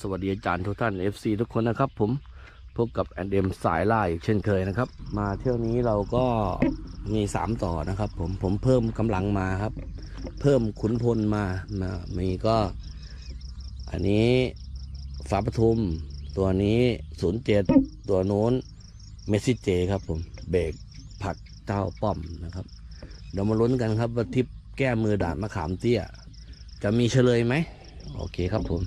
สวัสดีอาจารย์ทุกท่าน FC ทุกคนนะครับผมพบกับแอนเดมสายล่าอีกเช่นเคยนะครับ มาเที่ยวนี้เราก็มีสามต่อนะครับผมผมเพิ่มกำลังมาครับ เพิ่มขุนพลมามามีก็ อันนี้ฝาปทุม ตัวนี้ศูนย์เจ็ดตัวโน้นเมสซิเจครับผมเบรกผักเต้าป้อมนะครับ เดี๋ยวมาลุ้นกันครับว่าทิปแก้มือด่านมะขามเตี้ย จะมีเฉลยไหม โอเคครับผม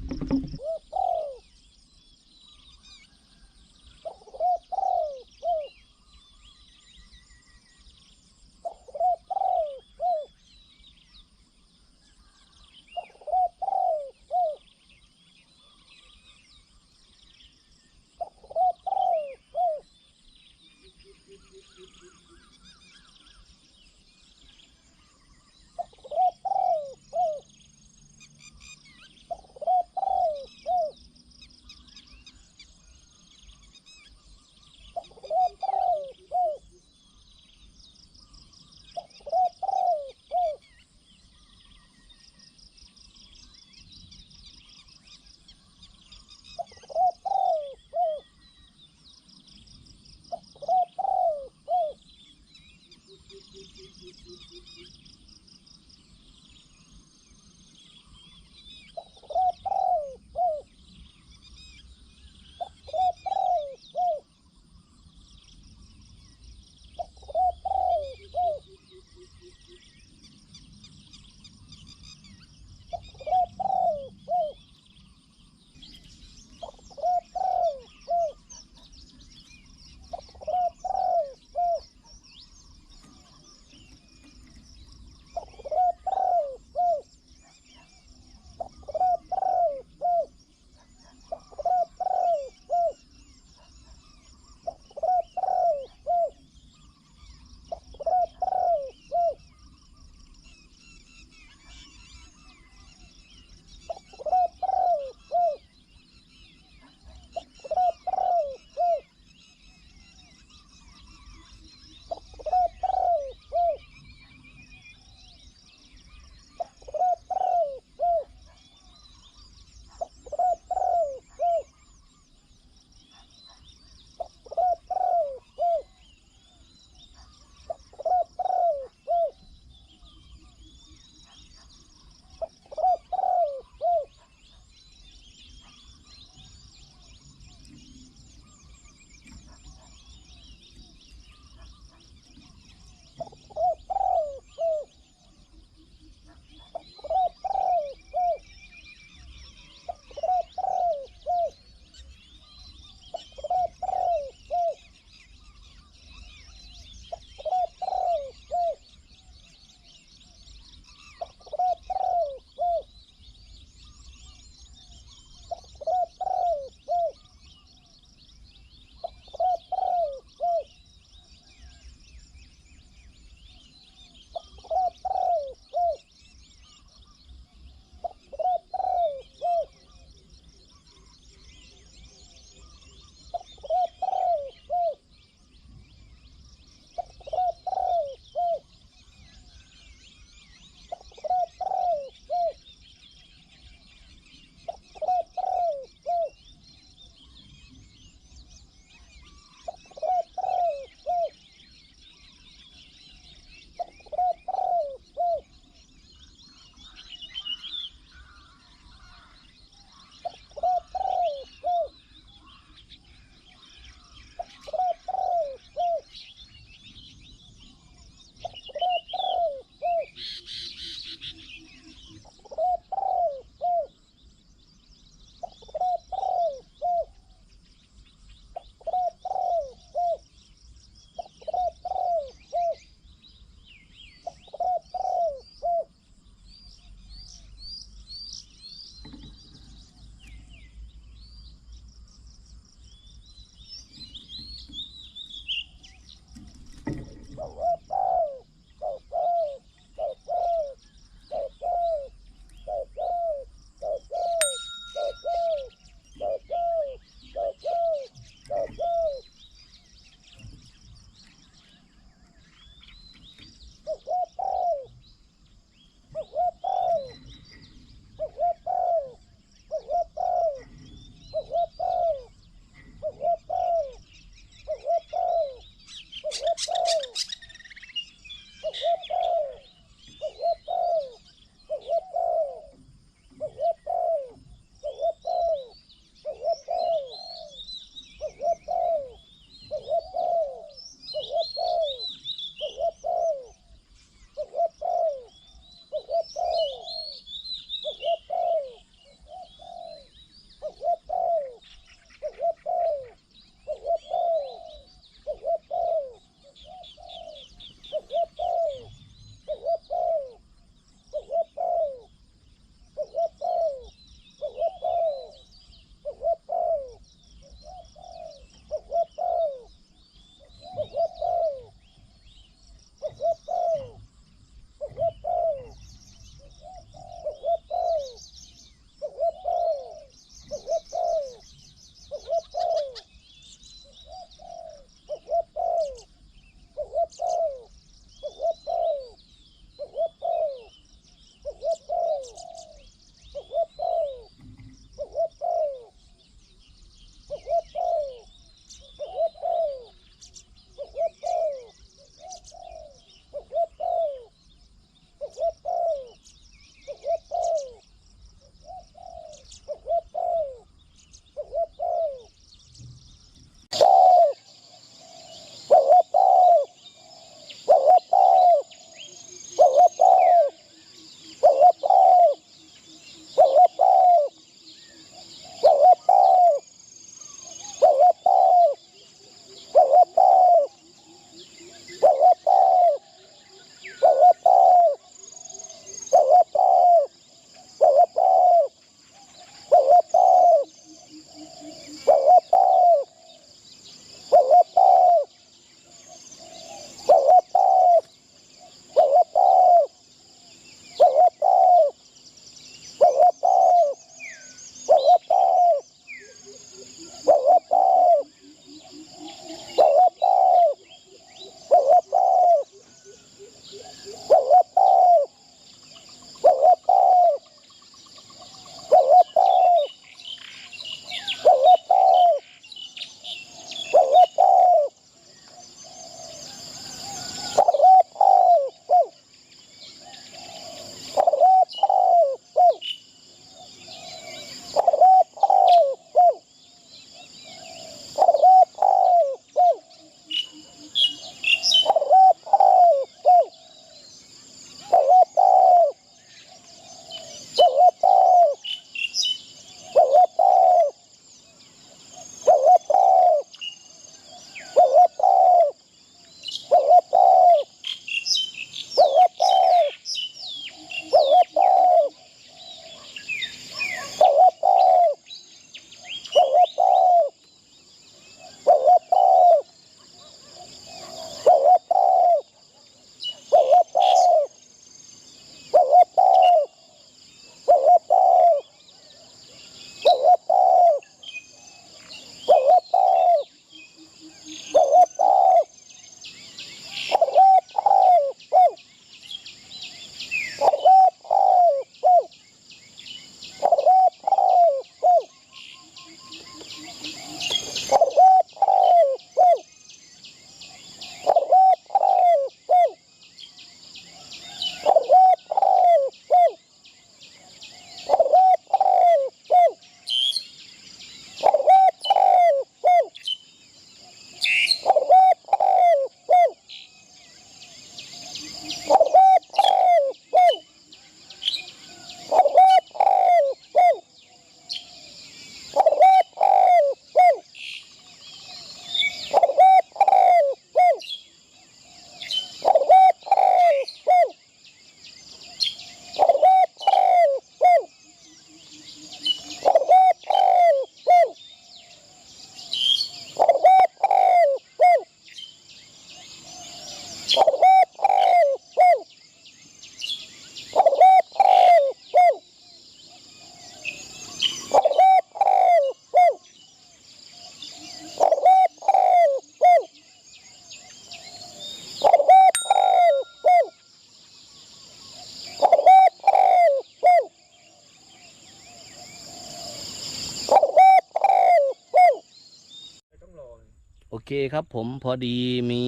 ครับผมพอดีมี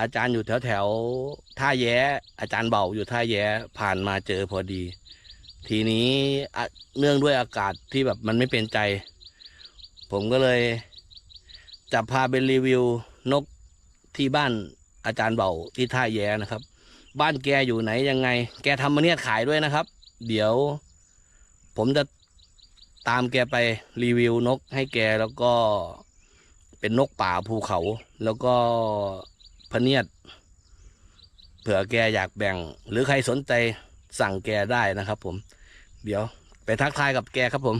อาจารย์อยู่แถวแถวท่าแย้ อาจารย์เบาอยู่ท่าแย้ผ่านมาเจอพอดี ทีนี้เนื่องด้วยอากาศที่แบบมันไม่เป็นใจ ผมก็เลย จะพาไปรีวิวนกที่บ้านอาจารย์เบาที่ท่าแย้นะครับ บ้านแกอยู่ไหนยังไง แกทำมาเนี่ยขายด้วยนะครับ เดี๋ยว ผมจะตามแกไปรีวิวนกให้แกแล้วก็ เป็นนกป่าภูเขา แล้วก็พะเนียดเผื่อแกอยากแบ่ง หรือใครสนใจสั่งแกได้นะครับ ผม เดี๋ยว ไปทักทายกับแกครับผม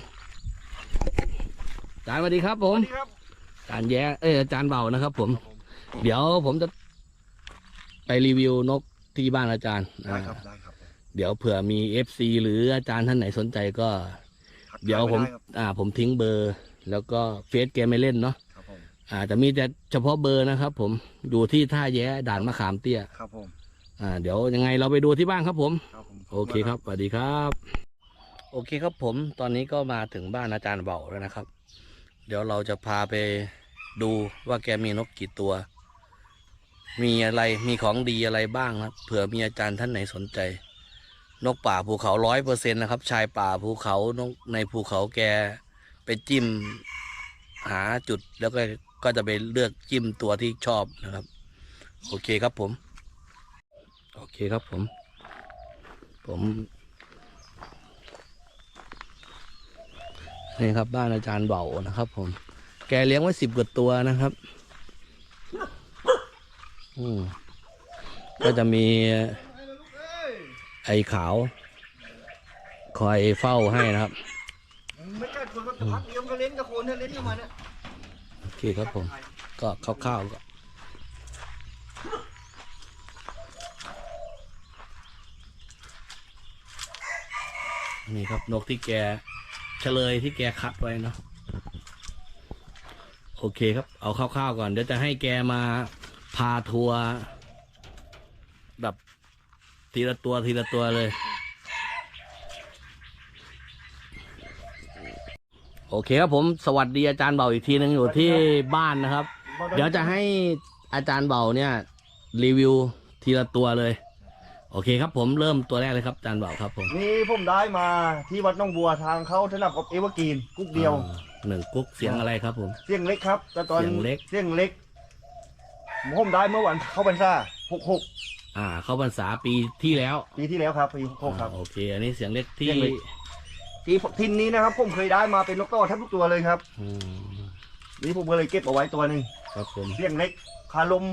อาจารย์สวัสดีครับผมสวัสดีครับอาจารย์แย้เอออาจารย์เบานะครับ ผม เดี๋ยวผมจะไปรีวิวนกที่บ้านอาจารย์ได้ครับอ่าได้ครับเดี๋ยวเผื่อมีเอฟซีหรืออาจารย์ท่านไหนสนใจก็ทักเดี๋ยวผมทาไครับอ่า ผมทิ้งเบอร์ แล้วก็เฟซแกไม่เล่นเนาะครับผม อ่าจะมีแต่เฉพาะเบอร์นะครับ ผมอยู่ที่ท่าแย้ด่านมะขามเตี้ย ครับผม อ่า เดี๋ยวยังไงเราไปดูที่บ้านครับผม ครับผมโอเคครับสวัสดีครับ โอเคครับผม ตอนนี้ก็มาถึงบ้านอาจารย์เบาแล้วนะครับ เดี๋ยวเราจะพาไปดูว่าแกมีนกกี่ตัว มีอะไรมีของดีอะไรบ้างครับเผื่อมีอาจารย์ท่านไหนสนใจ นกป่าภูเขาร้อยเปอร์เซ็นต์นะครับ ชายป่าภูเขานกในภูเขาแกไปจิ้มหาจุดแล้วก็ ก็จะไปเลือกจิ้มตัวที่ชอบนะครับ โอเคครับผม โอเคครับผม ผมนี่ครับบ้านอาจารย์เบานะครับผม แกเลี้ยงไว้สิบกว่าตัวนะครับ อืมก็จะมีไอ้ขาว คอยเฝ้าให้นะครับไม่ใช่คนก็จะพักเดียวก็เล่นกับคนถ้าเล่นกับมันเนี่ย อเคครับผม ก็คร่าวๆก็นี่ครับนกที่แกเฉลยที่แกคัดไว้เนาะโอเคครับ เอาคร่าวๆก่อน เดี๋ยวจะให้แกมาพาทัวร์แบบทีละตัวทีละตัวเลย โอเคครับผมสวัสดีอาจารย์เบาอีกทีหนึงอยู่ที่บ้านนะครับ เดี๋ยวจะให้อาจารย์เบาเนี่ย รีวิวทีละตัวเลย โอเคครับผมเริ่มตัวแรกเลยครับอาจารย์เบาครับผมนี่ผมได้มาที่วัดหน้องบัวทางเข้าสนับกับเอเวอร์กรีนกุ๊กเดียว อ่าหนึ่งกุ๊กเสียงอะไรครับผม เสียงเล็กครับ แต่ตอนเสียงเล็ก เสียงเล็กผมได้เมื่อวันเข้าพรรษาหกหกอ่า เข้าพรรษาปีที่แล้วปีที่แล้วครับปีหกหกครับอ่าโอเค อันนี้เสียงเล็กที่เสียงเล็ก ที่ทินนี้นะครับผมเคยได้มาเป็นนกต่อแทบทุกตัวเลยครับอืมนี่ผมก็เลยเก็บเอาไว้ตัวหนึ่งครับผมเสียงเล็กคาลม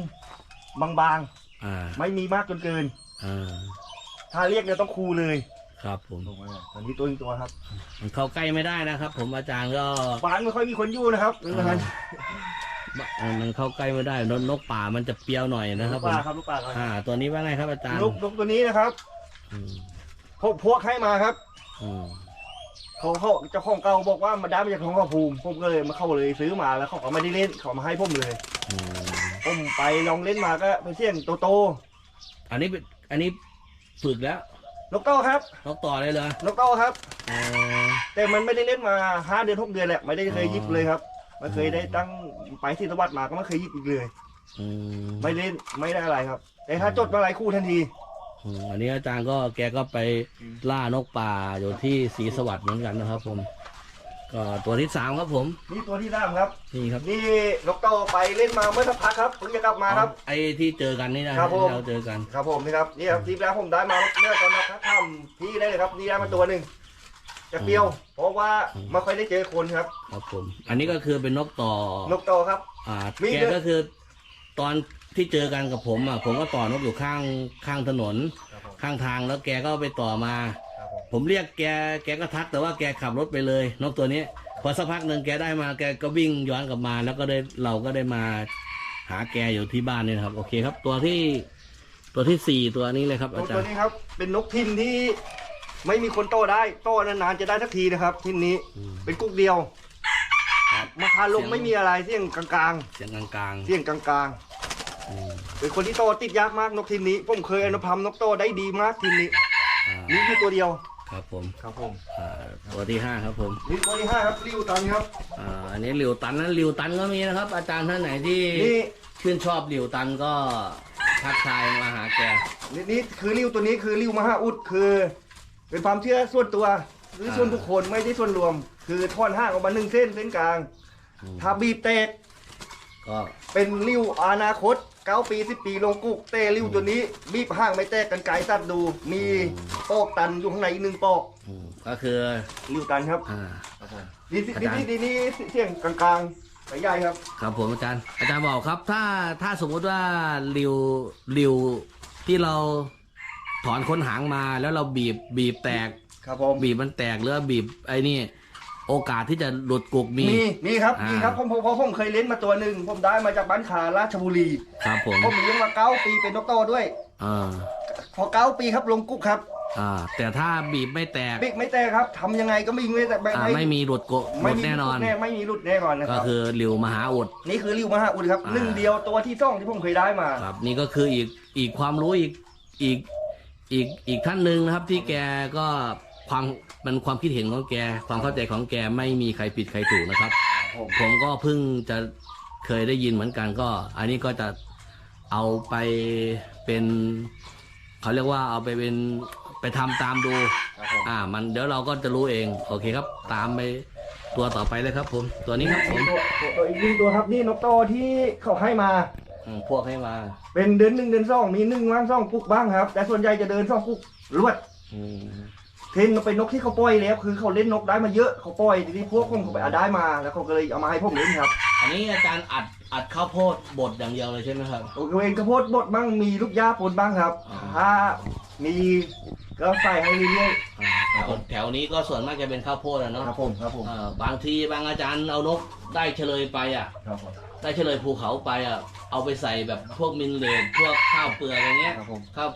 บางอ่าๆ ไม่มีมากจนเกิน อ่าถ้าเรียกเนี่ยต้องคูเลยครับผมตอนนี้ตัวอีกตัวครับมันเข้าใกล้ไม่ได้นะครับ ผมอาจารย์ก็บ้านไม่ค่อยมีคนอยู่นะครับอ่ามันเข้าใกล้ไม่ได้นกนกป่ามันจะเปรี้ยวหน่อยนะครับลูกผปลามครับลูกปลาครับอ่า ตัวนี้ว่าไงครับอาจารย์ลูกลูกตัวนี้นะครับอืมพวกพวกให้มาครับ อืม เขาเขาเจ้าของเก่าบอกว่ามาได้มาจากของข้าภูมิผมก็เลยมาเข้าเลยซื้อมาแล้วเขาก็ไม่ได้เล่นเขามาให้ผมเลยอืมผมไปลองเล่นมาก็เป็นเสียงโตโตอันนี้เป็นอันนี้ฝึกแล้วนกเต้าครับนกต่อเลยเหรอนกเต้าครับ อ๋อ แต่มันไม่ได้เล่นมาห้าเดือนหกเดือนแหละไม่ได้เคยอ๋อยิบเลยครับไม่เคยได้ตั้งไปที่สวัสดิ์มาก็ไม่เคยยิบอีกเลย อืมไม่เล่นไม่ได้อะไรครับ แต่ถ้าจดมาหลายคู่ทันที อืมอันนี้อาจารย์ก็แกก็ไปล่านกป่าอยู่ที่ศรีสวัสดิ์เหมือนกันนะครับ ผม ก็ตัวที่สามครับผม นี่ตัวที่สามครับ นี่ครับนี่นกเต้าไปเล่นมาเมื่อสักพักครับเพิ่งจะกลับมาครับ ไอ้ที่เจอกันนี่นะครับผม ที่เราเจอกัน ครับผมนี่ครับนี่ครับทีแรกผมได้มาเมื่อตอนนักทำที่ได้เลยครับนี่ได้มาตัวหนึ่งจะเปรี้ยว เพราะว่าไม่ค่อยได้เจอคนครับ ครับผม อันนี้ก็คือเป็นนกต่อนกโตครับ อ่ามีแกด้วย ก็คือตอน ที่เจอกันกับผมอะผมก็ต่อนกอยู่ข้างข้างถนนข้างทางแล้วแกก็ไปต่อมาผมเรียกแกแกก็ทักแต่ว่าแกขับรถไปเลย นกตัวนี้ พอสักพักหนึ่งแกได้มาแกก็วิ่งย้อนกลับมา แล้วก็ได้เราก็ได้มาหาแกอยู่ที่บ้านนี่นะครับโอเคครับ ตัวที่ตัวที่สี่ตัวนี้เลยครับ นอากจาตัรวย์นี้ครับ เป็นนกทินที่ไม่มีคนโตได้ โตนานๆจะได้สักทีนะครับทินนี้อืมเป็นกุ๊กเดียว ครับมาคาลมไม่มีอะไรเสียงกลางเสียงกลางๆเสียงกลางๆอืมๆ เป็นคนที่โตติดยากมากนกทินนี้ ผมเคยอนุพัมนกโตได้ดีมากทินนี้อ่ามีอยู่ตัวเดียว ครับผม ครับผมอ่าตัวที่ห้าครับผมนี่ตัวที่ห้าครับริวตันครับอ่าอันนี้หลิวตันนั้นหลิวตันก็มีนะครับ อาจารย์ท่านไหนที่นี่ชื่นชอบหลิวตันก็ทักทายมาหาแกนี่นี่คือริวตัวนี้คือริวมหาอุดคือ เป็นความเชื่อส่วนตัวหรือส่วนบุคคลไม่ใช่ส่วนรวม คือท่อนห้างออกมาหนึ่งเส้นเส้นกลางอืมถ้าบีบแตกก็เป็นริ้วอนาคต เก้าปีสิบปีลงกุกเต้ริ้วตัวนี้บีบห้างไม่แตกกันไกลตัดดู มีปอกตันอยู่ข้างในอีกหนึ่งปอกอืมก็คือริ้วตันครับอ่านี่นี่อาจารย์นี่นี่นี่เสียงกลางๆใหญ่ครับ ครับผมอาจารย์ อาจารย์บอกครับ ถ้าถ้าสมมุติว่าริวริวที่เราถอนค้นหางมาแล้วเราบีบบีบแตก ครับผมบีบมันแตกหรือว่าบีบไอ้นี่ โอกาสที่จะหลุดกุกมี มีมีครับอ่ามี มีครับผมผมผมผมเคยเล่นมาตัวหนึ่งผมได้มาจากบ้านขาราชบุรีครับผมผมเลี้ยงมาเก้าปีเป็นนกโตด้วยอ่าพอเก้าปีครับลงกุกครับอ่าแต่ถ้าบีบไม่แตกบิ๊กไม่แตกครับทำยังไงก็ไม่ไม่แตกอ่าไม่มีหลุดโกะหลุไม่ดมีแน่นอนแน่ไม่มีหลุดแน่นอนนะคก็รับ คือริวมหาอุด นี่คือริ้วมหาอุดครับอ่า หนึ่งเดียวตัวที่สองที่ผมเคยได้มา ครับนี่ก็คืออีกอีกความรู้อีกอีกอีกอีกท่านหนึ่งนะครับ ที่แกก็ ความมันความคิดเห็นของแก ความเข้าใจของแกไม่มีใครผิดใครถูกนะครับ ผมผมก็เพิ่งจะเคยได้ยินเหมือนกันก็ อันนี้ก็จะเอาไปเป็นเขาเรียกว่าเอาไปเป็นไปทำตามดู ครับผมอ่า มันเดี๋ยวเราก็จะรู้เอง โอเคครับ ตามไปตัวต่อไปเลยครับ ผม ตัวนี้ครับผมตัวตัวตัวอีกหนึ่งตัวครับนี่นกโตที่เขาให้มา อืมพวกให้มาเป็นเดือนหนึ่งเดือนสองมีหนึ่งว่างสองปุกบ้างครับ แต่ส่วนใหญ่จะเดินสองปุกรวดอืม เทนมันเป็นนกที่เขาปล่อยแล้ว คือเขาเล่นนกได้มาเยอะเขาปล่อยทีนี้พวกผมเขาไปเอาได้มาแล้วเขาก็เลยเอามาให้ผมเล่นครับอันนี้อาจารย์อัดอัดข้าวโพดบดอย่างเดียวเลยใช่ไหมครับ ตัวเองกระโพดบดบ้างมีลูกย่าปนบ้างครับอ๋อถ้ามีก็ใส่ให้เรื่อยอ่าแถวนี้ก็ส่วนมากจะเป็นข้าวโพดอะๆเนาะครับผมครับผมเอ่อบางทีบางอาจารย์เอานกได้เฉลยไปอะ ครับผมได้เฉลยภูเขาไปอะ เอาไปใส่แบบพวกมินเลดพวกข้าวเปลือกอะไรเงี้ยครับผม ข้าว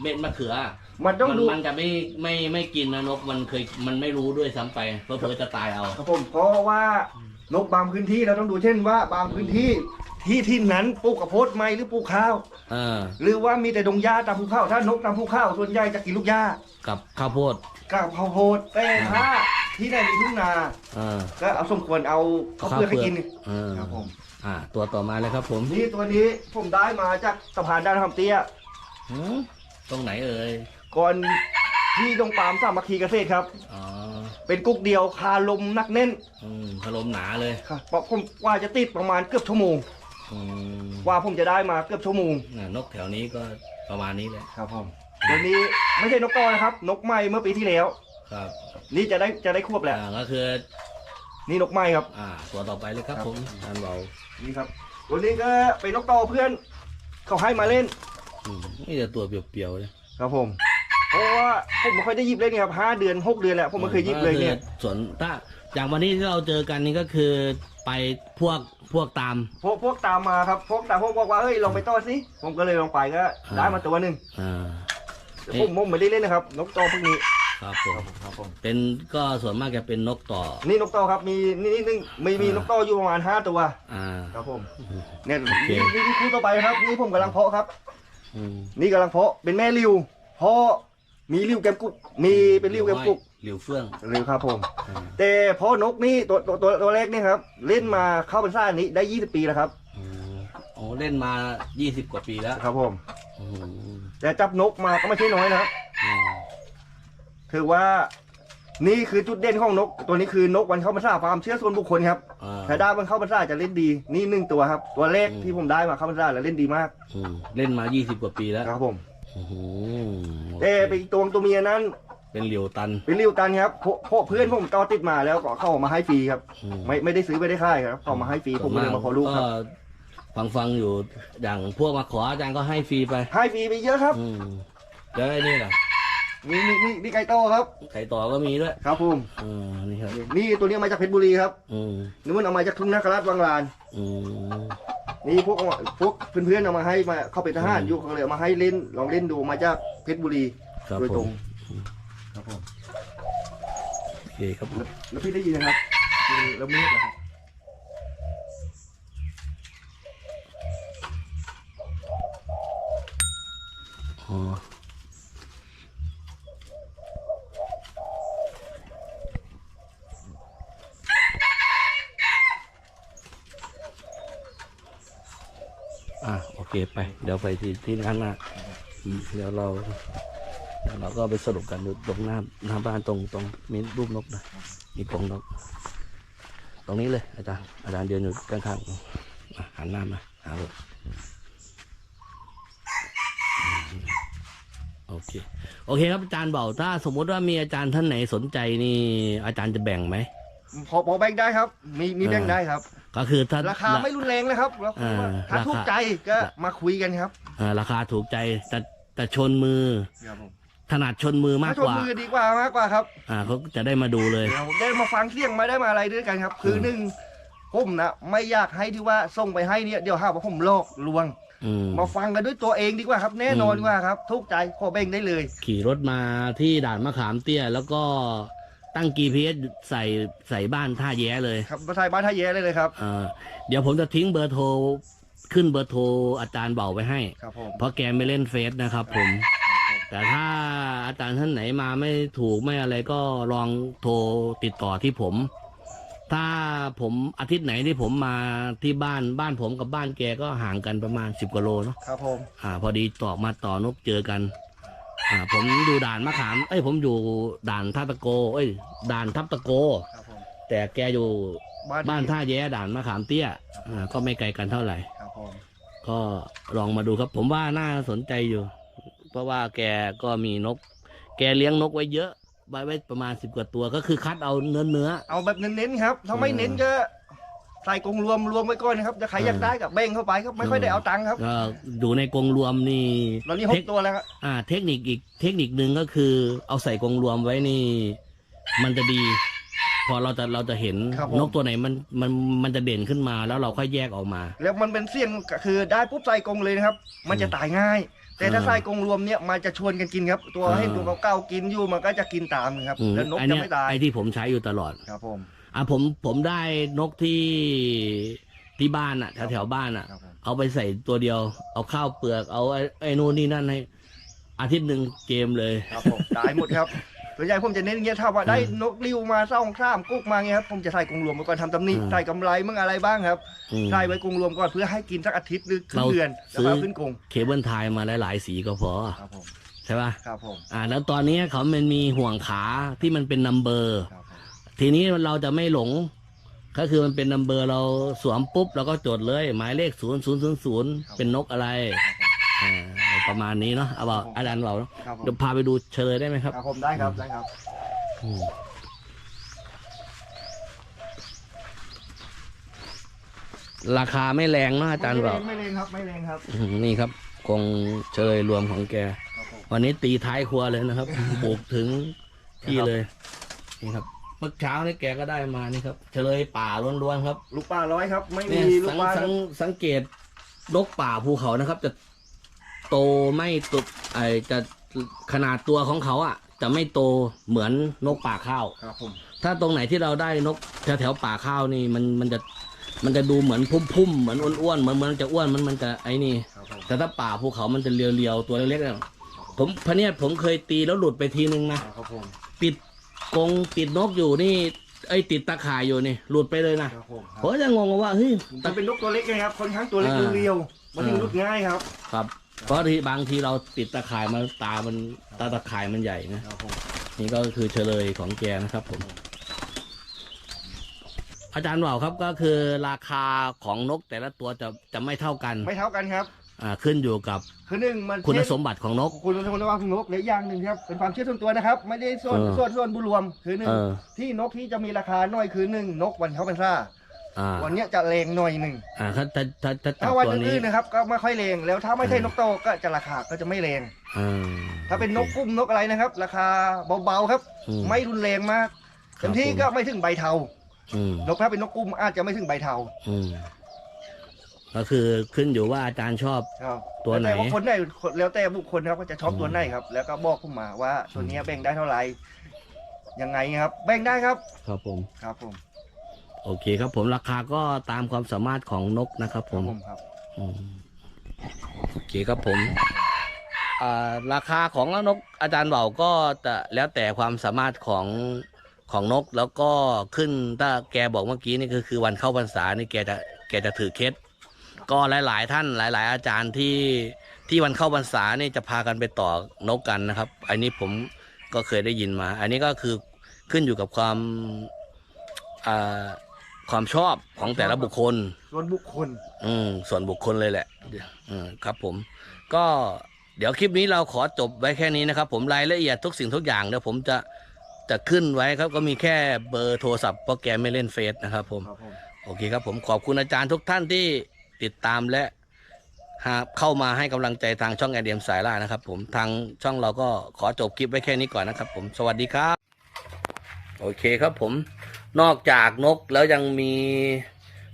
เม็ดมะเขืออะมันต้องมันดู มันจะไม่ไม่ไม่กินนะนกมันเคยมันไม่รู้ด้วยซ้ำไปเพราะเผื่อจะตายเอา ครับผมเพราะว่านกบางพื้นที่เราต้องดูเช่นว่าบางพื้นที่ที่ที่นั้นปลูกกระโพดไหมหรือปลูกข้าว เออ หรือว่ามีแต่ดงหญ้าตามภูเขาถ้านกตามภูเขาส่วนใหญ่จะกินลูกหญ้ากับข้าวโพดกับข้าวโพดแต่ถ้าที่ไหนมีทุ่งนา เออก็เอาสมควรเอาข้าวเปลือกให้กินเออครับผมอ่า ตัวต่อมาเลยครับผมนี่ตัวนี้ผมได้มาจากสะพานด้านคำเตี้ยหืม ตรงไหนเอ่ยก่อนที่ดงปาล์มสามัคคีเกษตรครับ อ๋อเป็นกุ๊กเดียวคาลมนักแน่นอืมขลมหนาเลยครับเพราะผมกว่าจะติดประมาณเกือบชั่วโมงอืมกว่าผมจะได้มาเกือบชั่วโมงน่ะนกแถวนี้ก็ประมาณนี้แหละครับผมตัวนี้ไม่ใช่นกตอนะครับ นกไม้เมื่อปีที่แล้ว ครับนี่จะได้จะได้ควบแหละอ่าก็คือนี่นกไม้ครับ อ่าตัวต่อไปเลยครับครับ ผมอาจารย์เบานี่ครับตัวนี้ก็เป็นนกตอเพื่อน เขาให้มาเล่น อืมนี่จะตัวเปรียวๆเลยครับผม เพราะว่าผมไม่ค่อยได้หยิบเล่นไงครับห้าเดือนหกเดือนแล้วผมไม่เคยหยิบเลยเนี่ยก็คือส่วนถ้าอย่างวันนี้ที่เราเจอกันนี่ก็คือไปพวกพวกตาม พวกพวกตามมาครับ พวกตามพวกบอกว่าเฮ้ยลองไปต้อนสิ ผมก็เลยลองไปก็ได้มาตัวหนึ่งอ่าแต่ผมผมไม่ได้เล่นนะครับ นกตอพวกนี้ครับผมครับผมเป็นก็ส่วนมากจะเป็นนกต่อ นี่นกตอครับมีนี่นี่นึงมีมีอ่านนกตออยู่ประมาณห้าตัว อ่าครับผมเนี่ยโอเคนี่นี่คู่ต่อไปครับ นี่ผมกำลังเพาะครับอืม นี่กำลังเพาะเป็นแม่ริวเพาะมีริวแกมกุกมีเป็นริวแกมกุกหลิวเฟื่องริวครับผมอ่าแต่เพาะนกนี่ตัวตัวตัวตัวแรกนี่ครับ เล่นมาเข้าเป็นซ่านี้ได้ยี่สิบปีแล้วครับอืมโอ้เล่นมา20กว่าปีแล้วครับผมอืมแต่จับนกมาก็ไม่ใช่น้อยนะครับอืมถือว่า นี่คือจุดเด่นของนก ตัวนี้คือนกวันเข้าพรรษาความเชื่อส่วนบุคคลครับอ่า ถ้าได้วันเข้าพรรษาจะเล่นดี นี่หนึ่งตัวครับ ตัวแรกอืมที่ผมได้มาเข้าพรรษาแล้วเล่นดีมากอืมเล่นมา 20 กว่าปีแล้วครับผมอืมแต่ไปอีกตัวตัวเมียนั้นเป็นเหลียวตัน เป็นริวตันครับพวกพวกเพื่อนผมต่อติดมาแล้วก็เข้ามาให้ฟรีครับ อืไม่ไม่ได้ซื้อไม่ได้ค่ายครับเข้ามาให้ฟรีผมก็เลยมาขอลูกครับ ฟังฟังๆอยู่อย่างพวกมาขออาจารย์ก็ให้ฟรีไปให้ฟรีไปเยอะครับ อืมแล้วไอ้นี่ล่ะ นี่นี่นี่นี่ไก่โตครับไข่ต่อก็มีด้วยครับผมอืมนี่ครับ นี่ตัวนี้มาจากเพชรบุรีครับอืมนี่มันเอามาจากทุ่งนาคราชวังลาน อืม นี่พวกเอามาพวกเพื่อนๆเอามาให้มาเข้าเป็นทหารอืมอยู่เขาเลยเอามาให้เล่นลองเล่นดูมาจากเพชรบุรีครับโดยผตรมงครับผมโอเคครับแล้วพี่ได้ยินนะครับคือแล้วเมฆนะครับอ๋อ ไปเดี๋ยวไปที่ที่นั้นนะเดี๋ยวเราเดี๋ยวเราก็ไปสรุปกันอยู่ตรงหน้าหน้าบ้านตรงตรงมีรูปนกนะมีกรงนก ตรงนี้เลยอาจารย์อาจารย์เดินอยู่ข้างๆอะหันหน้ามาหาผมโอเคโอเคครับอาจารย์เบาถ้าสมมุติว่ามีอาจารย์ท่านไหนสนใจนี่อาจารย์จะแบ่งไหมพอพอแบ่งได้ครับ มีมีแบ่งได้ครับ ก็คือถ้าราคาไม่รุนแรงนะครับแล้วอ่าถ้าราคาทุกใจก็มาคุยกันครับอ่าราคาถูกใจแต่แต่ชนมือครับผมถนัดชนมือมากชกมว่ามือดีกว่ามากกว่าครับ อ่าเขาจะได้มาดูเลยเดี๋ยวได้มาฟังเสียงมาได้มาอะไรด้วยกันครับ คือหนึ่งผมนะไม่อยากให้ที่ว่าส่งไปให้เนี่ยเดี๋ยวหาว่าผมโลกลวงอืมมาฟังกันด้วยตัวเองดีกว่าครับ แน่นอนอืมว่าครับ ทุกใจขอแบ่งได้เลย ขี่รถมาที่ด่านมะขามเตี้ย แล้วก็ ตั้ง GPS ใส่ใส่บ้านท่าแย้เลย ครับมาทายบ้านท่าแย่เลยเลยครับ เอ่อเดี๋ยวผมจะทิ้งเบอร์โทรขึ้นเบอร์โทรอาจารย์เบาไว้ให้ ครับผม เพราะแกไม่เล่นเฟซนะครับผม แต่ถ้าอาจารย์ท่านไหนมาไม่ถูกไม่อะไรก็ลองโทรติดต่อที่ผม ถ้าผมอาทิตย์ไหนที่ผมมาที่บ้านบ้านผมกับบ้านแกก็ห่างกันประมาณสิบกว่าโลเนาะครับผม อ่า พอดีตอกมาต่อนกเจอกัน อ่าผมอยู่ด่านมะขาม เอ้ยผมอยู่ด่านท่าตะโก เอ้ย ด่านทับตะโก ครับผมแต่แกอยู่บ้านบ้านท่าแย้ด่านมะขามเตี้ยอ่าก็ไม่ไกลกันเท่าไหร่ ครับผมก็ลองมาดูครับ ผมว่าน่าสนใจอยู่ เพราะว่าแกก็มีนก แกเลี้ยงนกไว้เยอะไว้ไว้ประมาณสิบกว่าตัวก็คือคัดเอาเนื้อเนื้อ เอาแบบเน้นๆครับถ้าไม่เน้นก็ ใส่กรงรวมรวมไว้ก่อนนะครับจะใครอยากได้กับแบ่งเข้าไปครับไม่ค่อยได้เอาตังค์ครับก็อยู่ในกรงรวมนี่ตอนนี้หเทกคตัวแล้วครับอ่า เทคนิคอีกเทคนิคหนึ่งก็คือ เอาใส่กรงรวมไว้นี่ มันจะดี พอเราจะเราจะเห็นนกตัวไหนมันมันมันจะเด่นขึ้นมาแล้วเราค่อยแยกออกมา แล้วมันเป็นเสี้ยนก็คือได้ปุ๊บใส่กรงเลยนะครับ มันจะตายง่ายแต่ถ้าอ่าใส่กรงรวมเนี่ยมันจะชวนกันกินครับ ตัวอ่าให้ตัวเก่าๆกินอยู่มันก็จะกินตามครับอืมแล้วนกอันจะเนี้ยไม่ตายไอ้ที่ผมใช้อยู่ตลอดครับผม อะผมผมได้นกที่ที่บ้านอะแถวแถวๆบ้านอะ ครับผมเอาไปใส่ตัวเดียว เอาข้าวเปลือก เอาไอ้ไอ้นู่นนี่นั่นให้ อาทิตย์หนึ่งเกมเลย ครับผมตายหมดครับส่วนใหญ่ผมจะเน้นอย่างเงี้ยถ้าว่าได้นกริ้วมาเศร้าข้ามกุ๊กมาเงี้ยครับผมจะใส่กรงรวมไว้ก่อนทำตำหนิอืม ใส่กำไรมั่งอะไรบ้างครับอืม ใส่ไว้กรงรวมก่อนเพื่อให้กินสักอาทิตย์หรือครึ่งเราเดือนแล้วซื้อก็เอาขึ้นกรงเคเบิลไทยมาหลายๆสีก็พอ ครับผมใช่ป่ะ ครับผม อ่า แล้วตอนนี้เขามันมีห่วงขาที่มันเป็นนัมเบอร์ ครับผม ทีนี้เราจะไม่หลง ก็คือมันเป็นนัมเบอร์เราสวมปุ๊บเราก็จดเลย หมายเลขศูนย์ศูนย์ศูนย์ศูนย์เป็นนกอะไรอ่าประมาณนี้เนาะเอาบอกอาจารย์บอกเนอะครับผมเดี๋ยวพาไปดูเฉลยได้ไหมครับครับผมได้ครับได้ครับ อืมราคาไม่แรงเนอะอาจารย์บอก ไม่เลงครับไม่เลงครับ อืมนี่ครับกงเฉลยรวมของแก ครับผม วันนี้ตีท้ายครัวเลยนะครับ บุกถึงที่เลย นี่ครับ เมื่อเช้านี่แกก็ได้มานี่ครับเฉลยป่าล้วนๆครับลูกปลาร้อยครับ ไม่มีเนี่ยลูสักงปลาคสัรับงสังเกตนกป่าภูเขานะครับ จะโตไม่ตุดไอจะขนาดตัวของเขาอะ จะไม่โตเหมือนนกป่าข้าว ครับผมถ้าตรงไหนที่เราได้นกแถวแถวๆป่าข้าวนี่มันมันจะมันจะดูเหมือนพุ่มๆเหมือนอ้วนๆเหมือนเหมือนจะอ้วนมันมันจะไอ้นี่ ครับผมแต่ถ้าป่าภูเขามันจะเรียวๆตัวเล็กๆอะผมพะเนียดผมเคยตีแล้วหลุดไปทีนึงนะ ครับผมปิด กรงติดนกอยู่นี่ ไอ้ยติดตาข่ายอยู่นี่ หลุดไปเลยนะครับผมผมจะงงว่าเฮ้ยมันเป็นนกตัวเล็กไงครับค่อนข้างตัวเล็กอ่า เรียวๆมันถึงอ่ารุดง่ายครับครับ เพราะที่บางทีเราติดตาข่ายมาตามันตาตาข่ายมันใหญ่นะ ครับผมนี่ก็คือเฉลยของแกนะครับผม อาจารย์ว่าวครับก็คือราคาของนกแต่ละตัวจะจะไม่เท่ากัน ไม่เท่ากันครับ อ่าขึ้นอยู่กับคือหนึ่งมันคุณเช่นสมบัติของนก คุณสมบัติของนกและอย่างหนึ่งครับเป็นความเชื่อส่วนตัวนะครับ ไม่ได้ส่วนเออส่วนส่วนบุรวมคือหนึ่งเออ ที่นกที่จะมีราคาน้อยคือหนึ่งนกวันเขาเป็นซ่าอ่าวันเนี้ยจะแรงหน่อยหนึ่งอ่าถ้าถ้าถ้าถ้าจับถ้าวันตัวนี้อื่นๆนะครับก็ไม่ค่อยแรงแล้วถ้าไม่ใช่เออนกโตก็จะราคาก็จะไม่แรงอ่า ถ้าเป็นนกกุ้มนกอะไรนะครับ ราคาเบาๆครับ อืมไม่รุนแรงมากครับเต็มที่ผม ก็ไม่ถึงใบเทาอืมนกถ้าเป็นนกกุ้มอาจจะไม่ถึงใบเทา อืม ก็คือขึ้นอยู่ว่าอาจารย์ชอบ ครับตัวไหนแว่าคนไหนแล้วแต่บุคคลครับว่าจะชอบอืมตัวไหนครับ แล้วก็บอกผมมาว่าตัวเนี้ยแบ่งได้เท่าไหร่ยังไงครับ แบ่งได้ครับครับผม ครับผมโอเคครับผมราคาก็ตามความสามารถของนกนะครับคผรับมผมครับ อืมโอเคครับผมอ่าราคาของนกอาจารย์เบาก็จะแล้วแต่ความสามารถของของนกแล้วก็ขึ้นถ้าแกบอกเมื่อกี้นี่ก็คือวันเข้าพรรษานี่แกจะแกจะถือเคส ก็หลาย ๆ ท่านหลาย ๆ อาจารย์ที่ที่วันเข้าพรรษาเนี่ยจะพากันไปต่อนกกันนะครับ อันนี้ผมก็เคยได้ยินมา อันนี้ก็คือขึ้นอยู่กับความอ่าความชอบของแต่ละบุคคล ส่วนบุคคล อืมส่วนบุคคลเลยแหละอืมครับผม ก็เดี๋ยวคลิปนี้เราขอจบไว้แค่นี้นะครับ ผมรายละเอียดทุกสิ่งทุกอย่างเดี๋ยวผมจะจะขึ้นไว้ครับก็มีแค่เบอร์โทรศัพท์เพราะแกไม่เล่นเฟซนะครับผมครับผมโอเคครับผมขอบคุณอาจารย์ทุกท่านที่ ติดตามและหาเข้ามาให้กำลังใจทางช่องแอดเดียมสายล่านะครับ ผมทางช่องเราก็ขอจบคลิปไว้แค่นี้ก่อนนะครับ ผมสวัสดีครับ โอเคครับผมนอกจากนกแล้วยังมี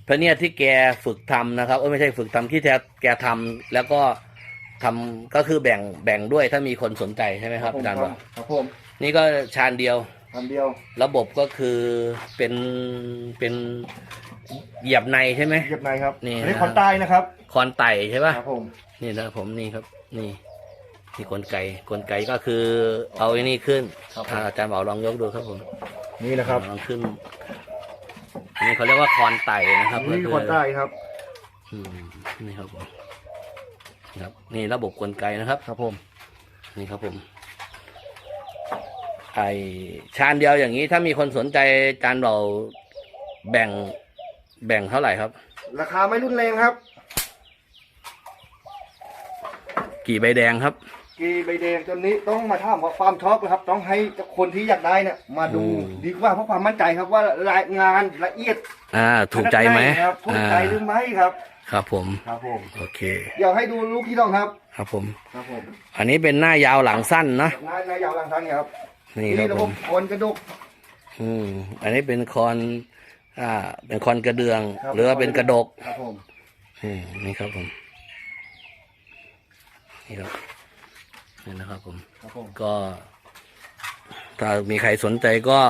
พระเนี่ยที่แกฝึกทำนะครับเออไม่ใช่ฝึกทำที่แกแกทำแล้วก็ทำก็คือแบ่งแบ่งด้วยถ้ามีคนสนใจใช่ไหมครับอาจารย์บอกครับผมนี่ก็ชานเดียว คำเดียวระบบก็คือเป็นเป็นเหยียบในใช่ไหม เหยียบในครับนี่อันนี้นะคอนใต้นะครับคอนไต่ใช่ปะครับผมนี่นะผมนี่ครับ นี่นี่กลไกกลไกก็คือเอาไอ้นี่ขึ้นอ่าอาจารย์บอกลองยกดูครับผมนี่นะครับลองขึ้นอันนี่เขาเรียกว่าคอนไต่นะครับนี่คือคอนใต้ครับอืมนี่ครับผมครับ นี่ระบบกลไกนะครับ ครับผม นี่ครับผม ไอชานเดียวอย่างนี้ถ้ามีคนสนใจจานเราแบ่งแบ่งเท่าไหร่ครับ ราคาไม่รุนแรงครับ กี่ใบแดงครับ กีใบแดงจนนี้ต้องมาถามว่าความชอบนะครับ ต้องให้คนที่อยากได้เนี่ยมาดูอืม ดีกว่าเพราะความมั่นใจครับว่ารายงานละเอียดอ่า ถูกใจไหมครับถูกใจอ่าหรือไม่ครับ ครับผม ครับผมโอเค เดี๋ยวให้ดูลูกที่ต้องครับ ครับผม ครับผมอันนี้เป็นหน้ายาวหลังสั้นนะนายนายยาวหลังทันครับ นี่ครับระผบบมคนกระดูกอืมอันนี้เป็นคอนอ่า เป็นคอนกระเดืองครับหรือว่าเป็นกระดกครับผมอืมนี่ครับผมนี่ครับนี่นะครับผมครับผมก็ ถ้ามีใครสนใจก็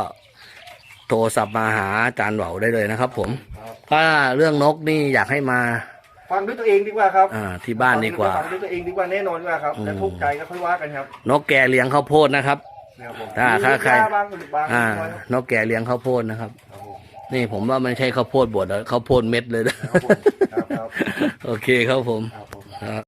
โทรศัพท์มาหาอาจารย์เหวาได้เลยนะครับ ผมครับถ้าเรื่องนกนี่อยากให้มา ฟังด้วยตัวเองดีกว่าครับ อ่า ที่บ้านดีกว่าฟังด้วยตัวเองดีกว่าแน่นอนดีกว่าครับอืมแล้วทุกข์ใจก็ค่อยว่ากันครับ นกแกเลี้ยงข้าวโพดนะครับ นะครับผมถ้าถ้าใคร มีบ้างหรือบางอ่า น้อยครับนกแกเลี้ยงข้าวโพดนะครับ ครับผมนี่ผมว่ามันใช่ข้าวโพดบดอะข้าวโพดเม็ดเลยนะครับผมครับครับโอเคครับผมครับผม ครับ